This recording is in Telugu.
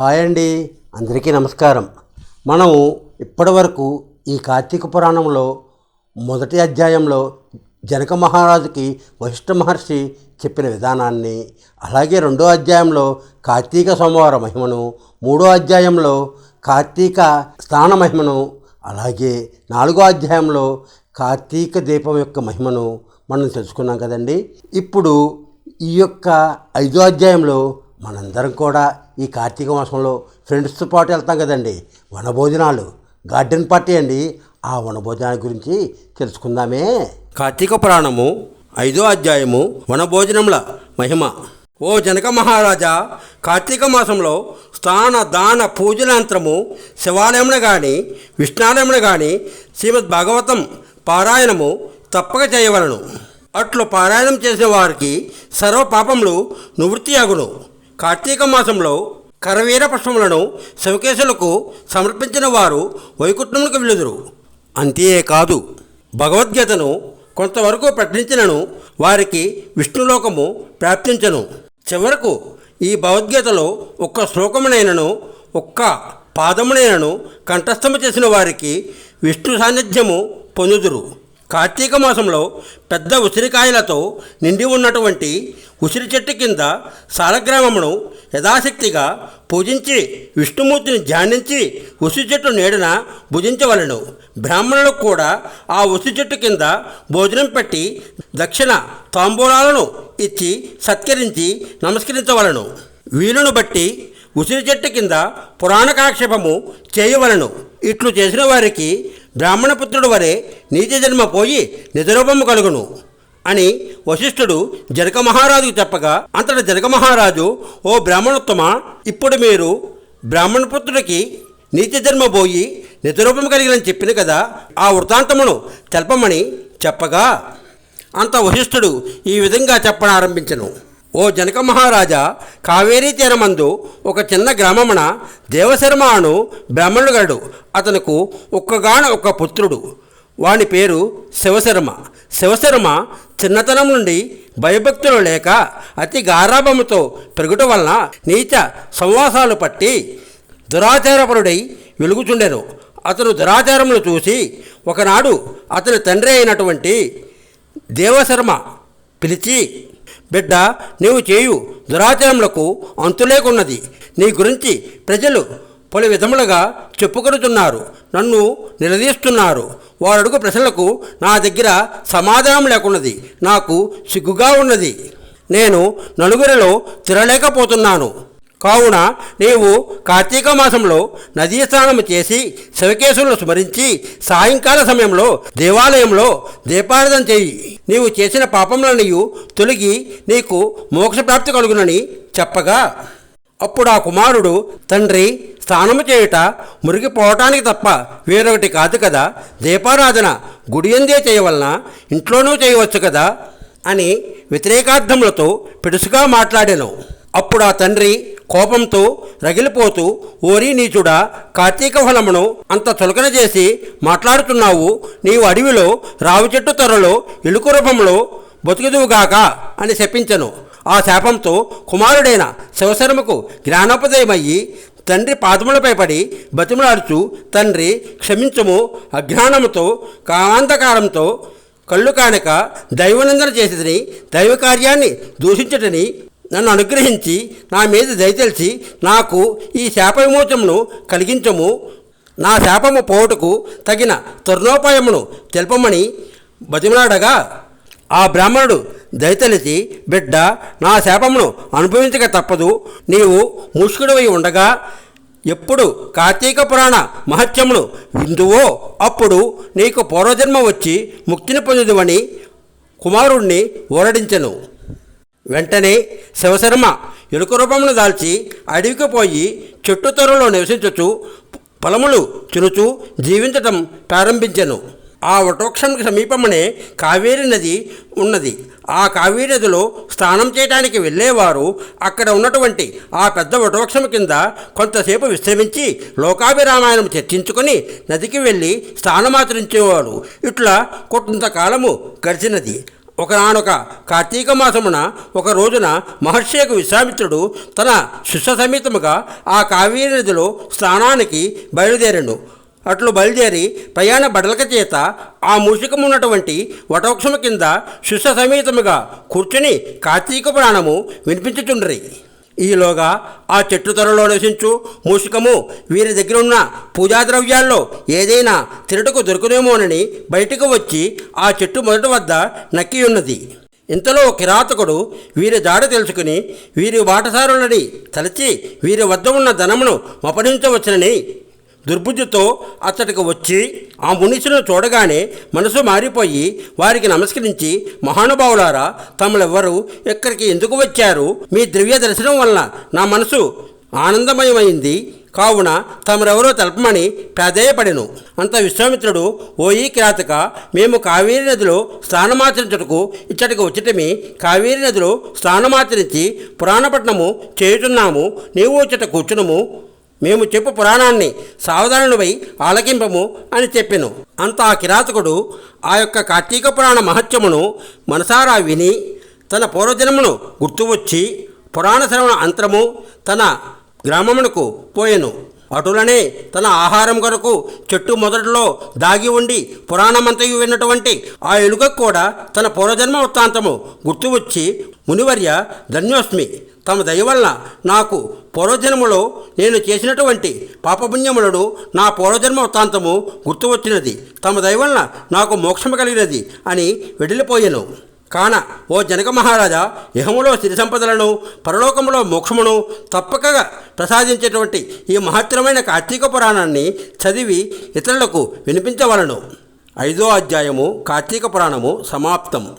హాయ్ అండి. అందరికీ నమస్కారం. మనము ఇప్పటివరకు ఈ కార్తీక పురాణంలో మొదటి అధ్యాయంలో జనక మహారాజుకి వశిష్ఠ మహర్షి చెప్పిన విధానాన్ని అలాగే రెండో అధ్యాయంలో కార్తీక సోమవార మహిమను మూడో అధ్యాయంలో కార్తీక స్నాన మహిమను అలాగే నాలుగో అధ్యాయంలో కార్తీక దీపం యొక్క మహిమను మనం తెలుసుకున్నాం కదండి. ఇప్పుడు ఈ యొక్క ఐదో అధ్యాయంలో మనందరం కూడా ఈ కార్తీక మాసంలో ఫ్రెండ్స్తో పాటు వెళ్తాం కదండి. వనభోజనాలు. గార్డెన్ పార్టీ అండి. ఆ వనభోజనాల గురించి తెలుసుకుందామే. కార్తీక పురాణము ఐదో అధ్యాయము వనభోజనముల మహిమ. ఓ జనక మహారాజా కార్తీక మాసంలో స్నాన దాన పూజనాంతరము శివాలయమున కానీ విష్ణాలయమున కానీ శ్రీమద్ భాగవతం పారాయణము తప్పక చేయవలను. అట్లు పారాయణం చేసిన వారికి సర్వ పాపములు నివృత్తి అగును. కార్తీక మాసంలో కరవీర పుష్పములను శివకేశులకు సమర్పించిన వారు వైకుంఠములకు వెలుదురు అంతేకాదు భగవద్గీతను కొంతవరకు పఠించినను వారికి విష్ణులోకము ప్రాప్తించను. చివరకు ఈ భగవద్గీతలో ఒక్క శ్లోకమునైనను ఒక్క పాదమునైనను కంఠస్థము చేసిన వారికి విష్ణు సాన్నిధ్యము పొందుదురు. కార్తీక మాసంలో పెద్ద ఉసిరికాయలతో నిండి ఉన్నటువంటి ఉసిరి చెట్టు కింద సాలగ్రామమును యథాశక్తిగా పూజించి విష్ణుమూర్తిని ధ్యానించి ఉసిరి చెట్టు నీడన భుజించవలను. బ్రాహ్మణులకు కూడా ఆ ఉసిరి చెట్టు కింద భోజనం పెట్టి దక్షిణ తాంబూలాలను ఇచ్చి సత్కరించి నమస్కరించవలను. వీలును బట్టి ఉసిరి చెట్టు కింద పురాణ కాక్షేపము చేయవలను. ఇట్లు చేసిన వారికి బ్రాహ్మణపుత్రుడు వరే నీతి జన్మ పోయి నిజరూపము కలుగును అని వశిష్ఠుడు జనక మహారాజుకు చెప్పగా అంతట జనక మహారాజు ఓ బ్రాహ్మణోత్తమ ఇప్పుడు మీరు బ్రాహ్మణపుత్రుడికి నీతి జన్మ పోయి నిజరూపం కలిగినని చెప్పిన కదా ఆ వృత్తాంతమును తెలపమని చెప్పగా అంత వశిష్ఠుడు ఈ విధంగా చెప్పనారంభించను ఓ జనక మహారాజా కావేరీ తీరమందు ఒక చిన్న గ్రామమున దేవశర్మ అను బ్రాహ్మణుడుగాడు అతనుకు ఒక్కగాన ఒక పుత్రుడు. వాని పేరు శివశర్మ. శివశర్మ చిన్నతనం నుండి భయభక్తులు లేక అతి గారాభముతో పెరుగుట వలన నీచ సంవాసాలు పట్టి దురాచారపరుడై వెలుగుచుండెను. అతను దురాచారములు చూసి ఒకనాడు అతని తండ్రి అయినటువంటి దేవశర్మ పిలిచి బిడ్డ నీవు చేయు దురాచారములకు అంతులేకున్నది. నీ గురించి ప్రజలు పలు విధములుగా చెప్పుకొనుతున్నారు. నన్ను నిలదీస్తున్నారు. వారడుగు ప్రశ్నలకు నా దగ్గర సమాధానం లేకున్నది. నాకు సిగ్గుగా ఉన్నది. నేను నలుగురిలో తిరలేకపోతున్నాను కావున నీవు కార్తీక మాసంలో నదీ స్నానం చేసి శివకేశులను స్మరించి సాయంకాల సమయంలో దేవాలయంలో దీపారాధన చేయి. నీవు చేసిన పాపములనియు తొలగి నీకు మోక్షప్రాప్తి కలుగునని చెప్పగా. అప్పుడు ఆ కుమారుడు తండ్రి స్నానము చేయుట మురిగిపోవటానికి తప్ప వేరొకటి కాదు కదా. దీపారాధన గుడి ఎందే చేయవలన ఇంట్లోనూ చేయవచ్చు కదా అని వ్యతిరేకార్థములతో పిడుసుగా మాట్లాడాను. అప్పుడు ఆ తండ్రి కోపంతో రగిలిపోతూ ఓరి నీచుడా కార్తీక ఫలమును అంత చులకన చేసి మాట్లాడుతున్నావు. నీవు అడవిలో రావి చెట్టు త్వరలో ఎలుక రూపంలో బతుకుదువుగాక అని శపించను. ఆ శాపంతో కుమారుడైన శివశర్మకు జ్ఞానోపదయమయ్యి తండ్రి పాదములపై పడి బతిమలాడుచు తండ్రి క్షమించము. అజ్ఞానముతో కామాంధకారంతో కళ్ళు కానక దైవనందన చేసేదని దైవ కార్యాన్ని దూషించటని నన్ను అనుగ్రహించి నా మీద దయతెలిచి నాకు ఈ శాప విమోచమును కలిగించము. నా శాపము పోవుటకు తగిన తరుణోపాయమును తెలపమని బతిమలాడగా ఆ బ్రాహ్మణుడు దయతలిచి బిడ్డ నా శాపమును అనుభవించక తప్పదు. నీవు ముష్కుడివై ఉండగా ఎప్పుడు కార్తీక పురాణ మహత్యమును విందువో అప్పుడు నీకు పూర్వజన్మ వచ్చి ముక్తిని పొందుదువని కుమారుణ్ణి ఓరడించను వెంటనే శివశర్మ ఎలుక రూపమును దాల్చి అడవికి పోయి చెట్టు తొరలో నివసించుచు పొలములు చురుచు జీవించటం ప్రారంభించెను. ఆ వటోక్షంకి సమీపమనే కావేరి నది ఉన్నది. ఆ కావేరి నదిలో స్నానం చేయడానికి వెళ్ళేవారు. అక్కడ ఉన్నటువంటి ఆ పెద్ద వటవృక్షం కింద కొంతసేపు విశ్రమించి లోకాభిరామాయణం చర్చించుకొని నదికి వెళ్ళి స్నానమాచరించేవారు ఇట్లా కొంతకాలము గడిచినది. ఒకనానొక కార్తీక మాసమున ఒక రోజున మహర్షి యొక్క విశ్వామిత్రుడు తన శిష్య సమేతముగా ఆ కావేరీ నదిలో స్నానానికి బయలుదేరాడు అట్లు బయలుదేరి ప్రయాణ బడలక చేత ఆ మూషికమున్నటువంటి వటవృక్షము కింద శిష్య సమేతముగా కూర్చుని కార్తీక పురాణము వినిపించుచుండ్రి. ఈలోగా ఆ చెట్టు త్వరలో నివసించు. మూషికము వీరి దగ్గర ఉన్న పూజా ద్రవ్యాల్లో ఏదైనా తిరుటకు దొరుకునేమోనని బయటకు వచ్చి ఆ చెట్టు మొదటి వద్ద నక్కి ఉన్నది. ఇంతలో కిరాతకుడు వీరి జాడ తెలుసుకుని వీరి బాటసారులని తలచి వీరి వద్ద ఉన్న ధనమును మపడించవచ్చునని దుర్బుద్ధితో అతడికి వచ్చి ఆ మునిసును చూడగానే మనసు మారిపోయి వారికి నమస్కరించి మహానుభావులారా తమలెవ్వరు ఇక్కడికి ఎందుకు వచ్చారు? మీ దివ్య దర్శనం వలన నా మనసు ఆనందమయమైంది. కావున తమరెవరో తెలపమని ప్రాధేయపడెను. అంత విశ్వామిత్రుడు ఓయి కిరాతక మేము కావేరీ నదిలో స్నానమాచరించుటకు ఇచ్చటికి వచ్చటమే కావేరీ నదిలో స్నానమాచరించి పురాణపట్నము చేయుచున్నాము. నీవు వచ్చట కూర్చునము. మేము చెప్పు పురాణాన్ని సావధానుడిపై ఆలకింపము అని చెప్పెను. అంత ఆ కిరాతకుడు ఆ యొక్క కార్తీక పురాణ మహత్యమును మనసారా విని తన పూర్వజన్మను గుర్తు వచ్చి పురాణ శ్రవణ అంతరము తన గ్రామమునకు పోయెను. అటులనే తన ఆహారం కొరకు చెట్టు మొదట్లో దాగి ఉండి పురాణమంతయు విన్నటువంటి ఆ ఎలుగకు కూడా తన పూర్వజన్మ వృత్తాంతము గుర్తు వచ్చి మునివర్య ధన్యోస్మి తమ దయవల్ల నాకు పూర్వజన్మలో నేను చేసినటువంటి పాపపుణ్యములను నా పూర్వజన్మ వృత్తాంతము గుర్తు వచ్చినది తమ దయవల్ల నాకు మోక్షము కలిగినది అని వెడిలిపోయాను. కాన ఓ జనక మహారాజా ఇహములో సిరి సంపదలను పరలోకములో మోక్షమును తప్పకగా ప్రసాదించేటువంటి ఈ మహత్తరమైన కార్తీక పురాణాన్ని చదివి ఇతరులకు వినిపించవలను. ఐదో అధ్యాయము కార్తీక పురాణము సమాప్తం